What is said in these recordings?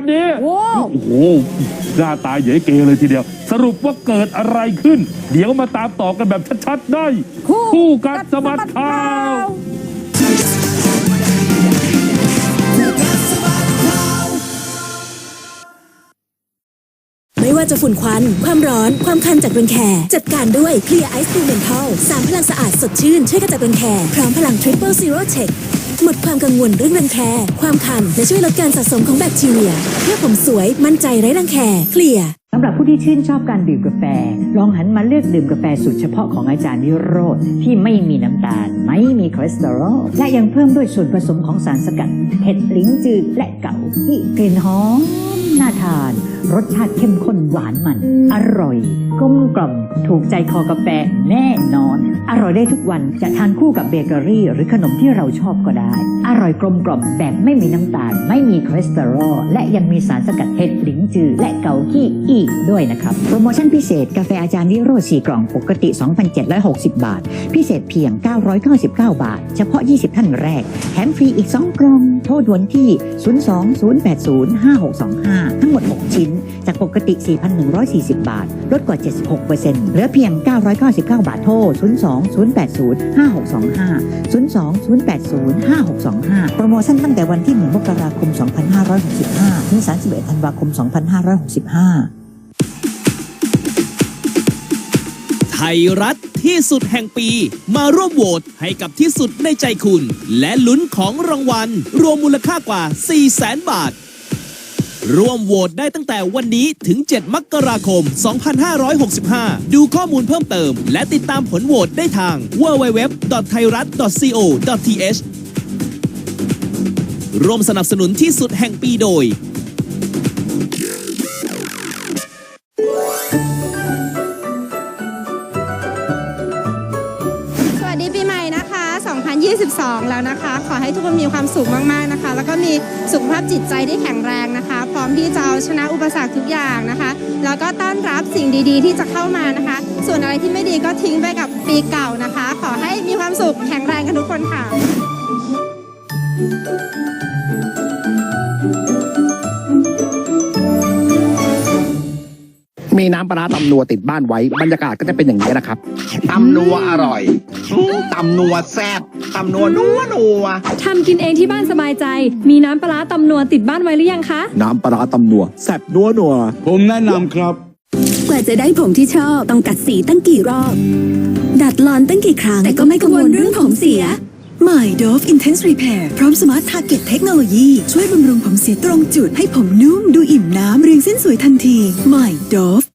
แบบนี้ โอ้โอ้โหหน้าตาเหยเกเลยทีเดียว สรุปว่าเกิดอะไรขึ้น เดี๋ยวมาตามต่อกันแบบชัดๆ ได้ คู่กัดสะบัดข่าวไม่ว่าจะฝุ่นควัน ความร้อน ความคันจากรังแค จัดการด้วย Clear Ice Blue Menthol สามพลังสะอาดสดชื่น ช่วยกระจัดรังแค พร้อมพลัง Triple Zero Check หมดความกังวลเรื่องรังแค ความคันและช่วยลดการสะสมของแบคทีเรียเพื่อผมสวยมั่นใจไร้รังแค Clear สำหรับผู้ที่ชื่นชอบการดื่มกาแฟ ลองหันมาเลือกดื่มกาแฟสูตรเฉพาะของอาจารย์วิโรธที่ไม่มีน้ำตาล ไม่มีคอเลสเตอรอลและยังเพิ่มด้วยส่วนผสมของสารสกัดเห็ดลิ้นจืดและเก่าที่กลิ่นหอมน่าทาน รสชาติเข้มข้นหวานมัน อร่อยกลมกล่อมถูกใจคอกาแฟแน่นอน อร่อยได้ทุกวันจะทานคู่กับเบเกอรี่ หรือขนมที่เราชอบก็ได้ อร่อยกลมกล่อมแบบไม่มีน้ำตาล ไม่มีคอเลสเตอรอลและยังมีสารสกัดเห็ดหลิ้นจืดและเกาขี้อีกด้วยนะครับ โปรโมชั่นพิเศษกาแฟอาจารย์วิโรจน์4กล่องปกติ 2,760 บาท พิเศษเพียง 999 บาท เฉพาะ 20 ท่านแรกแถมฟรีอีก 2 กล่อง โทรด่วนที่ 020805625 ทั้งหมด 6 ชิ้น จากปกติ 4,140 บาท ลดกว่า 76%เหลือเพียง 999 บาทโทร 020805625 020805625 โปรโมชั่นตั้งแต่วันที่ 1 มกราคม 2565 ถึง 31 ธันวาคม 2565ไทยรัฐที่สุดแห่งปี มาร่วมโหวตให้กับที่สุดในใจคุณ และลุ้นของรางวัล รวมมูลค่ากว่า 4 0 0แสนบาท ร่วมโหวตได้ตั้งแต่วันนี้ถึง 7 มกราคม 2565 ดูข้อมูลเพิ่มเติม และติดตามผลโหวตได้ทาง www.thairat.co.th ร่วมสนับสนุนที่สุดแห่งปีโดย สวัสดีปีใหม่นะคะ 2022 แล้วนะคะ ขอให้ทุกคนมีความสุขมาก ๆ นะคะ แล้วก็มีสุขภาพจิตใจที่แข็งแรงนะคะ ที่จะเอาชนะอุปสรรคทุกอย่างนะคะ แล้วก็ต้อนรับสิ่งดีๆ ที่จะเข้ามานะคะ ส่วนอะไรที่ไม่ดีก็ทิ้งไปกับปีเก่านะคะ ขอให้มีความสุขแข็งแรงกันทุกคนค่ะ น้ำปลาร้าตำนัวติดบ้านไว้ บรรยากาศก็จะเป็นอย่างนี้นะครับ ตำนัวอร่อยอืมตำนัวแซ่บตำนัวนัวนัวทำกินเองที่บ้านสบายใจ มีน้ำปลาร้าตำนัวติดบ้านไว้หรือยังคะ น้ำปลาร้าตำนัวแซ่บนัวนัว ผมแนะนำครับ กว่าจะได้ผมที่ชอบต้องกัดสีตั้งกี่รอบ ดัดลอนตั้งกี่ครั้ง แต่ก็ไม่กังวลเรื่องผมเสียใหม่ Dove Intense Repair พร้อม Smart Target เทคโนโลยีช่วยบำรุงผมเสียตรงจุดให้ผมนุ่มดูอิ่มน้ำเรียงเส้นสวยทันทีใหม่ Dove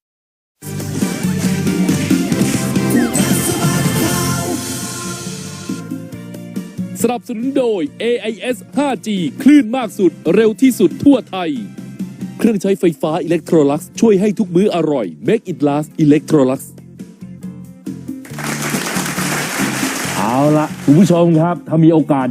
นับสนุนโดย AIS 5G คลื่นมากสุดเร็วที่สุดทั่วไทย เครื่องใช้ไฟฟ้าอิเล็กโทรลักช่วยให้ทุกมื้ออร่อย Make it last Electrolux เอาละคุณผู้ชมครับ ถ้ามีโอกาส